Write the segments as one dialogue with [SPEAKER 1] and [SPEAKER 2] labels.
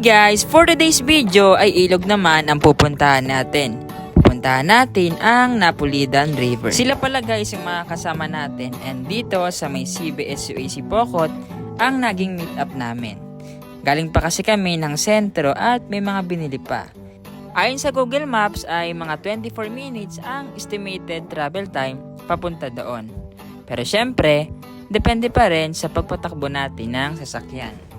[SPEAKER 1] Guys! For today's video ay ilog naman ang pupuntahan natin. Pupuntahan natin ang Napulidan River. Sila pala guys yung mga kasama natin and dito sa may CBS UAC Pocot ang naging meet up namin. Galing pa kasi kami ng sentro at may mga binili pa. Ayon sa Google Maps ay mga 24 minutes ang estimated travel time papunta doon. Pero syempre, depende pa rin sa pagpatakbo natin ng sasakyan.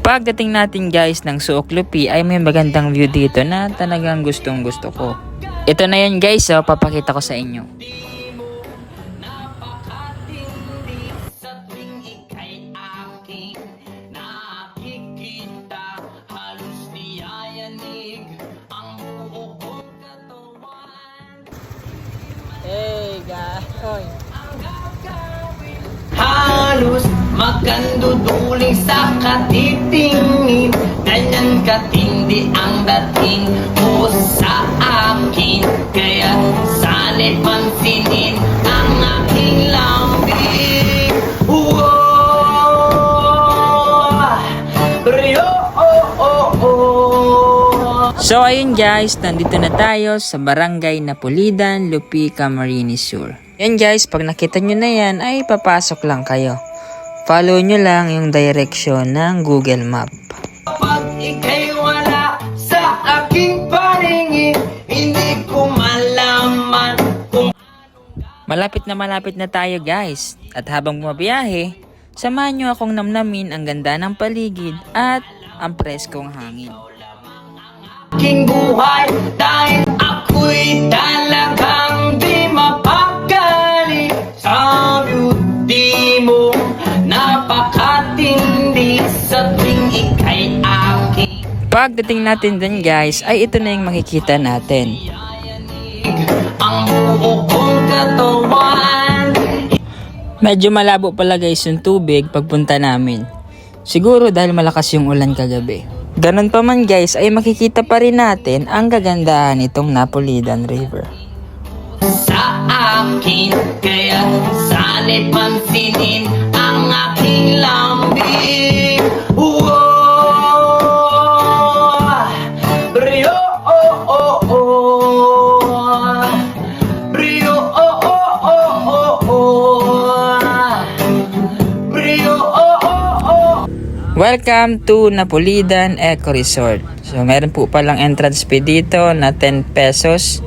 [SPEAKER 1] Pagdating natin guys ng Suok Lupi ay may magandang view dito na talagang gustong gusto ko. Ito na yun guys, oh, papakita ko sa inyo. Hey guys! Oy.
[SPEAKER 2] Halos magkanduduling sa katitingin Ganyan katindi ang dating mo sa akin Kaya sana'y pansinin ang aking lambing Whoa! Rio, oh, oh, oh.
[SPEAKER 1] So ayun guys, nandito na tayo sa Barangay Napulidan, Lupi, Camarines Sur. Yan guys, pag nakita nyo na yan ay papasok lang kayo. Follow nyo lang yung direction ng Google Map.
[SPEAKER 2] Pag ika'y wala sa aking paningin Hindi ko malaman kung
[SPEAKER 1] Malapit na malapit na tayo guys. At habang bumabiyahe, samahan nyo akong namnamin ang ganda ng paligid at ang preskong hangin.
[SPEAKER 2] aking buhay Dahil ako'y talagang Napakatindi sa tuwing ika'y aking
[SPEAKER 1] Pagdating natin dun guys, ay ito na yung makikita natin.
[SPEAKER 2] Ang buo kong katawan
[SPEAKER 1] Medyo malabo pala guys yung tubig pagpunta namin. Siguro dahil malakas yung ulan kagabi. Ganon pa man guys ay makikita pa rin natin ang kagandahan nitong Napolitan River.
[SPEAKER 2] sa akin Kaya sana'y pansinin ang aking lambing
[SPEAKER 1] Welcome to Napolitan Eco Resort. So meron po palang entrance fee dito na 10 pesos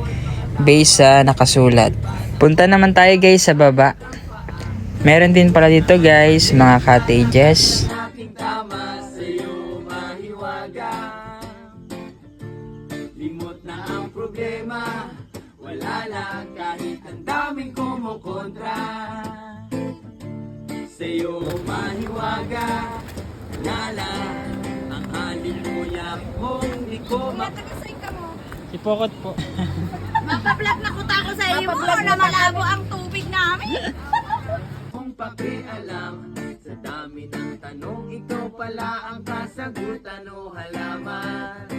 [SPEAKER 1] base sa nakasulat. Punta naman tayo guys sa baba. Meron din pala dito guys mga cottages.
[SPEAKER 2] Limot na ang problema Wala lang kahit ang daming kumukontra Sa'yo mahiwaga Nala ang halimuya mong di ko ma-
[SPEAKER 1] Si Pokot po.
[SPEAKER 3] Mapablog na kuta ko sa iyo. Na malabo ang tubig namin.
[SPEAKER 2] kung pakialam Sa dami ng tanong Ikaw pala ang kasagutan o halaman.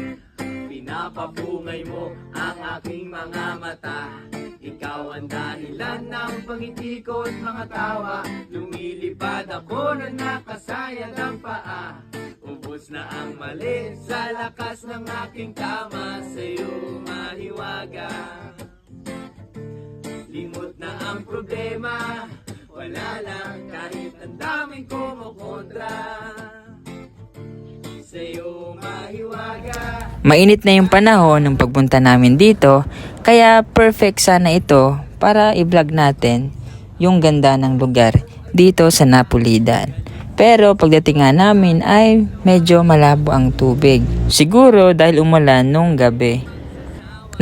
[SPEAKER 2] Pinapapungay mo ang aking mga mata Ikaw ang dahilan ng pangiti ko at mga tawa Lumilipad ako na nakasayad ang paa. Ubus na ang mali sa lakas ng aking tama Sa'yo mahiwaga. Limot na ang problema Wala lang kahit ang daming kumukontra
[SPEAKER 1] Mainit na yung panahon ng pagpunta namin dito, kaya perfect sana ito para i-vlog natin yung ganda ng lugar dito sa Napulidan. Pero pagdating nga namin ay medyo malabo ang tubig. Siguro dahil umulan nung gabi.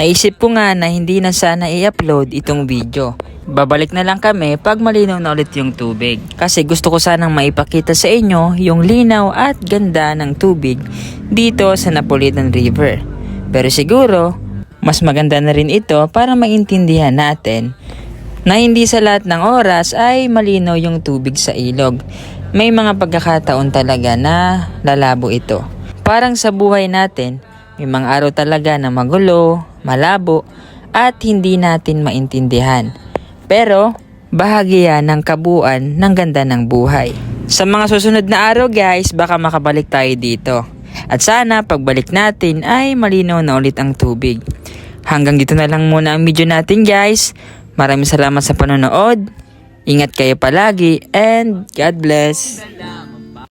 [SPEAKER 1] Naisip ko nga na hindi na sana i-upload itong video. Babalik na lang kami pag malinaw na ulit yung tubig. Kasi gusto ko sanang maipakita sa inyo yung linaw at ganda ng tubig dito sa Napolitan River. Pero siguro, mas maganda na rin ito para maintindihan natin na hindi sa lahat ng oras ay malinaw yung tubig sa ilog. May mga pagkakataon talaga na lalabo ito. Parang sa buhay natin, may mga araw talaga na magulo, malabo, at hindi natin maintindihan. Pero, bahagi yan ng kabuuan ng ganda ng buhay. Sa mga susunod na araw guys, baka makabalik tayo dito. At sana pagbalik natin ay malinaw na ulit ang tubig. Hanggang dito na lang muna ang video natin guys. Maraming salamat sa panonood. Ingat kayo palagi and God bless.